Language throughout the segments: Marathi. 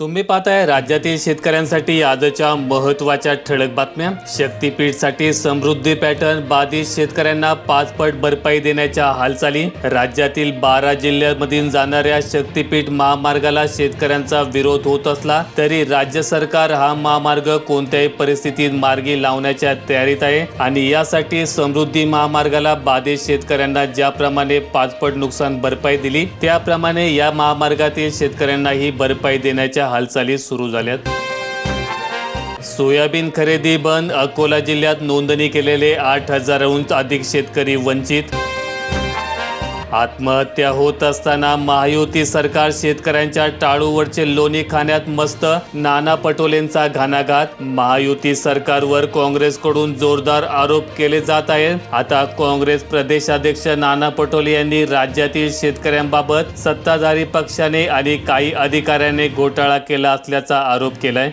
तुम्ही पाहताय राज्यातील शेतकऱ्यांसाठी आजच्या महत्त्वाच्या ठळक बातम्या. शक्तीपीठसाठी समृद्धी पॅटर्न बाधित शेतकऱ्यांना पाच पट भरपाई देण्याच्या हालचाली. राज्यातील बारा जिल्ह्यांमधून जाणाऱ्या शक्तीपीठ महामार्गाला शेतकऱ्यांचा विरोध होत असला तरी राज्य सरकार हा महामार्ग कोणत्याही परिस्थितीत मार्गी लावण्याच्या तयारीत आहे. आणि यासाठी समृद्धी महामार्गाला बाधित शेतकऱ्यांना ज्याप्रमाणे पाचपट नुकसान भरपाई दिली त्याप्रमाणे या महामार्गातील शेतकऱ्यांनाही भरपाई देण्याच्या हालचाली सुरू झाल्यात. सोयाबीन खरेदी बंद अकोला जिल्ह्यात नोंदणी केलेले आठ हजाराहून अधिक शेतकरी वंचित. आत्महत्या होत असताना महायुती सरकार शेतकऱ्यांच्या टाळूवरचे लोणी खाण्यात मस्त. नाना पटोलेंचा घाणाघात. महायुती सरकारवर काँग्रेसकडून जोरदार आरोप केले जात आहेत. आता काँग्रेस प्रदेशाध्यक्ष नाना पटोले यांनी राज्यातील शेतकऱ्यांबाबत सत्ताधारी पक्षाने आणि काही अधिकाऱ्याने घोटाळा केला असल्याचा आरोप केलाय.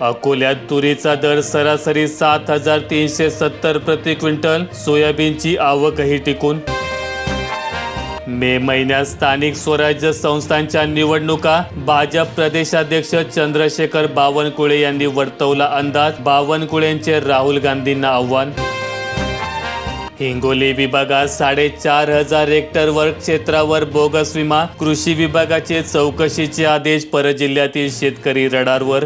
अकोल्यात तुरीचा दर सरासरी सात हजार तीनशे सत्तर प्रति क्विंटल. सोयाबीनची आवकही टिकून मे महिन्यात स्थानिक स्वराज्य संस्थांच्या निवडणुका. भाजप प्रदेशाध्यक्ष चंद्रशेखर बावनकुळे यांनी वर्तवला अंदाज. बावनकुळेंचे राहुल गांधींना आव्हान. हिंगोली विभागात साडेचार हजार हेक्टरवर क्षेत्रावर बोगस विमा. कृषी विभागाचे चौकशीचे आदेश परजिल्ह्यातील शेतकरी रडारवर.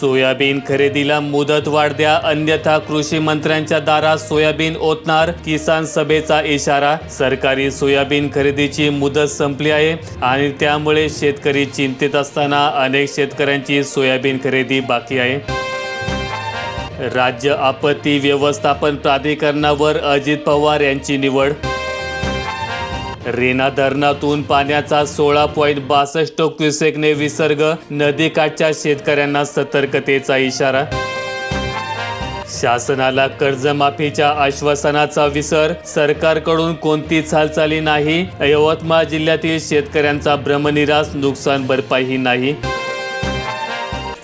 सोयाबीन खरेदीला मुदत वाढ द्या अन्यथा कृषी मंत्र्यांच्या दारात सोयाबीन ओतणार किसान सभेचा इशारा. सरकारी सोयाबीन खरेदीची मुदत संपली आहे आणि त्यामुळे शेतकरी चिंतित असताना अनेक शेतकऱ्यांची सोयाबीन खरेदी बाकी आहे. राज्य आपत्ती व्यवस्थापन प्राधिकरणावर अजित पवार यांची निवड रेना धरणातून पाण्याचा सोळा पॉईंट बासष्ट क्युसेकने विसर्ग नदीकाठच्या शेतकऱ्यांना सतर्कतेचा इशारा. शासनाला कर्जमाफीच्या आश्वासनाचा विसर सरकारकडून कोणतीच हालचाली नाही यवतमाळ जिल्ह्यातील शेतकऱ्यांचा भ्रमनिरास नुकसान भरपाईही नाही.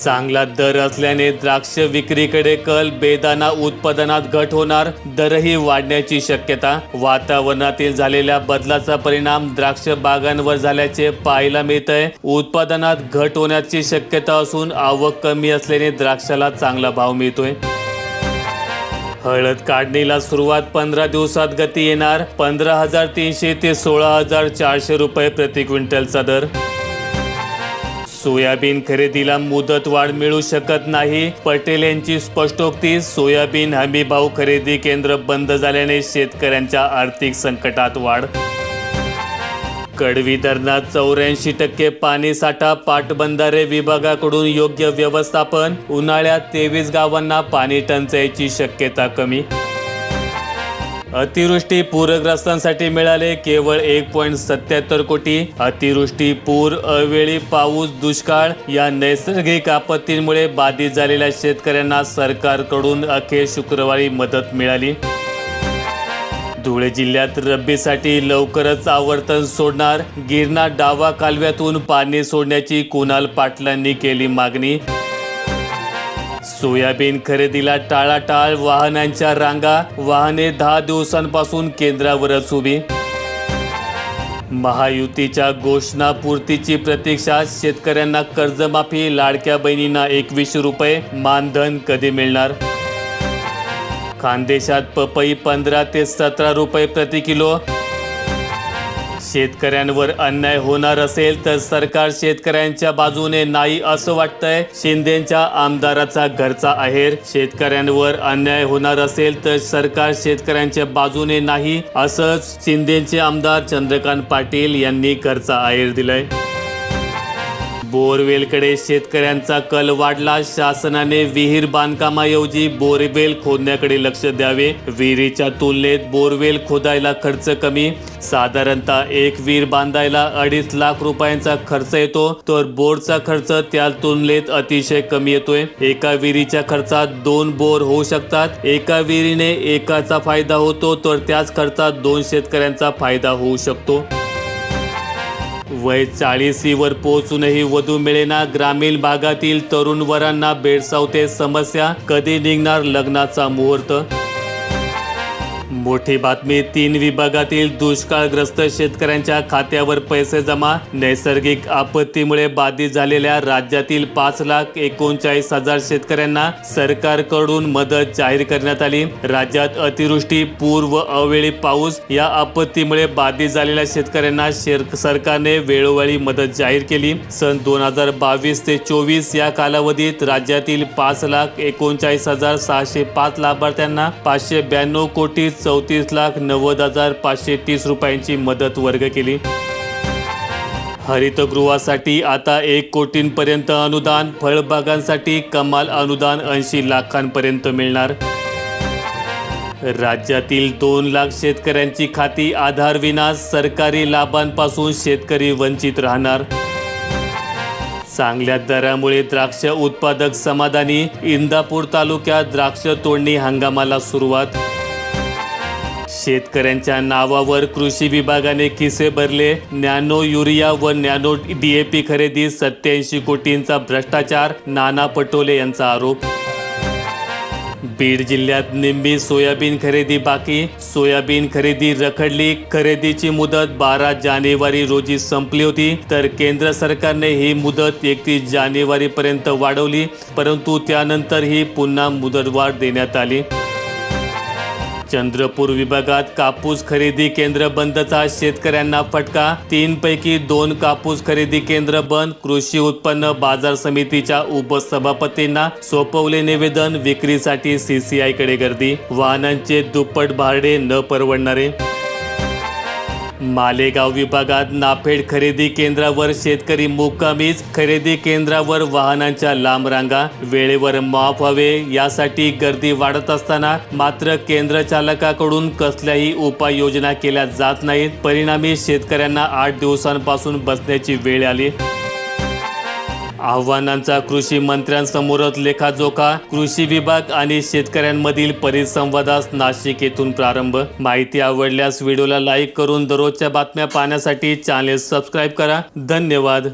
चांगला दर असल्याने द्राक्ष विक्रीकडे कल बेदाना उत्पादनात घट होणार. दरही वाढण्याची शक्यता. वातावरणातील झालेल्या बदलाचा परिणाम द्राक्ष बागांवर झाल्याचे पाहायला मिळत आहे उत्पादनात घट होण्याची शक्यता असून आवक कमी असल्याने द्राक्षाला चांगला भाव मिळतोय. हळद काढणीला सुरुवात पंधरा दिवसात गती येणार. पंधरा हजार तीनशे ते सोळा हजार चारशे रुपये प्रति क्विंटलचा दर. सोयाबीन खरेदीला मुदत वाढ मिळू शकत नाही. पटेल यांची स्पष्टोक्ती सोयाबीन हमी भाव खरेदी केंद्र बंद झाल्याने शेतकऱ्यांच्या आर्थिक संकटात वाढ. कडवी धरणात चौऱ्याऐंशी टक्के पाणी साठा पाटबंधारे विभागाकडून योग्य व्यवस्थापन उन्हाळ्यात तेवीस गावांना पाणी टंचाईची शक्यता कमी. अतिवृष्टी पूरग्रस्तांसाठी मिळाले केवळ एक पॉईंट सत्याहत्तर कोटी. अतिवृष्टी पूर अवेळी पाऊस दुष्काळ या नैसर्गिक आपत्तींमुळे बाधित झालेल्या शेतकऱ्यांना सरकारकडून अखेर शुक्रवारी मदत मिळाली. धुळे जिल्ह्यात रब्बीसाठी लवकरच आवर्तन सोडणार. गिरणा डावा कालव्यातून पाणी सोडण्याची कुणाल पाटलांनी केली मागणी. सोयाबीन खरेदीला टाळाटाळ वाहनांच्या रांगा वाहने दहा दिवसांपासून केंद्रावरच उभी. महायुतीच्या घोषणापूर्तीची प्रतीक्षा शेतकऱ्यांना कर्जमाफी लाडक्या बहिणींना एकवीसशे रुपये मानधन कधी मिळणार? खानदेशात पपई पंधरा ते सतरा रुपये प्रति किलो शेतकऱ्यांवर अन्याय होणार असेल तर सरकार शेतकऱ्यांच्या बाजूने नाही असं वाटतंय. शिंदेच्या आमदाराचा घरचा आहेर. शेतकऱ्यांवर अन्याय होणार असेल तर सरकार शेतकऱ्यांच्या बाजूने नाही असंच शिंदेचे आमदार चंद्रकांत पाटील यांनी घरचा आहेर दिलाय. बोरवेलकडे शेतकऱ्यांचा कल वाढला. शासनाने विहीर बांधकामाऐवजी बोरवेल खोदण्याकडे लक्ष द्यावे. विहिरीच्या तुलनेत बोरवेल खोदायला खर्च कमी. साधारणतः एक विहीर बांधायला अडीच लाख रुपयांचा खर्च येतो. तर बोरचा खर्च त्या तुलनेत अतिशय कमी येतोय. एका विहिरीच्या खर्चात दोन बोर होऊ शकतात. एका विहिरीने एकाचा फायदा होतो तर त्याच खर्चात दोन शेतकऱ्यांचा फायदा होऊ शकतो. वय चाळीसीवर पोहोचूनही वधू मिळेना ग्रामीण भागातील तरुण वरांना भेडसावते समस्या. कधी निघणार लग्नाचा मुहूर्त? मोठी बातमी तीन विभागातील दुष्काळग्रस्त शेतकऱ्यांच्या खात्यावर पैसे जमा नैसर्गिक आपत्तीमुळे बाधित झालेल्या राज्यातील पाच लाख एकोणचाळीस हजार शेतकऱ्यांना सरकारकडून मदत जाहीर करण्यात आली. राज्यात अतिवृष्टी पूर व अवेळी पाऊस या आपत्तीमुळे बाधित झालेल्या शेतकऱ्यांना शेर- सरकारने वेळोवेळी मदत जाहीर केली. सन दोन हजार बावीस ते चोवीस या कालावधीत राज्यातील पाच लाख एकोणचाळीस हजार सहाशे पाच लाभार्थ्यांना पाचशे ब्याण्णव कोटी चौतीस लाख नव्वद हजार पाचशे तीस रुपयांची मदत वर्ग केली. हरितगृहासाठी आता एक कोटींपर्यंत अनुदान फळबागांसाठी कमाल अनुदान ऐंशी लाखांपर्यंत मिळणार. राज्यातील दोन लाख शेतकऱ्यांची खाती आधार विना सरकारी लाभांपासून शेतकरी वंचित राहणार. चांगल्या दरामुळे द्राक्ष उत्पादक समाधानी इंदापूर तालुक्यात द्राक्ष तोडणी हंगामाला सुरुवात शेतकऱ्यांच्या नावावर कृषी विभागाने खिसे भरले. नॅनो युरिया व नॅनो डीएपी खरेदी सत्याऐंशी कोटींचा भ्रष्टाचार नाना पटोले यांचा आरोप. बीड जिल्ह्यात निंबी सोयाबीन खरेदी बाकी. सोयाबीन खरेदी रखडली. खरेदीची मुदत बारा जानेवारी रोजी संपली होती तर केंद्र सरकारने ही मुदत एकतीस जानेवारी पर्यंत वाढवली परंतु त्यानंतरही पुन्हा मुदतवाढ देण्यात आली. चंद्रपूर विभागात कापूस खरेदी केंद्र बंदचा शेतकऱ्यांना फटका. तीन पैकी दोन कापूस खरेदी केंद्र बंद. कृषी उत्पन्न बाजार समितीच्या उपसभापतींना सोपवले निवेदन. विक्रीसाठी सीसीआयकडे गर्दी. वाहनांचे दुप्पट भाडे न परवडणारे. मालेगाव विभागात नाफेड खरेदी केंद्रावर शेतकरी मुक्कामीच खरेदी केंद्रावर वाहनांच्या लांब रांगा. वेळेवर माफ व्हावे यासाठी गर्दी वाढत असताना मात्र केंद्र चालकाकडून कसल्याही उपाययोजना केल्या जात नाहीत. परिणामी शेतकऱ्यांना आठ दिवसांपासून बसण्याची वेळ आली. आव्हानांचा कृषी मंत्र्यांसमोरच लेखाजोखा कृषी विभाग आणि शेतकऱ्यांमधील परिसंवादास नाशिक येथून प्रारंभ. माहिती आवडल्यास व्हिडिओला लाईक करून दररोजच्या बातम्या पाहण्यासाठी चॅनेल सबस्क्राईब करा. धन्यवाद.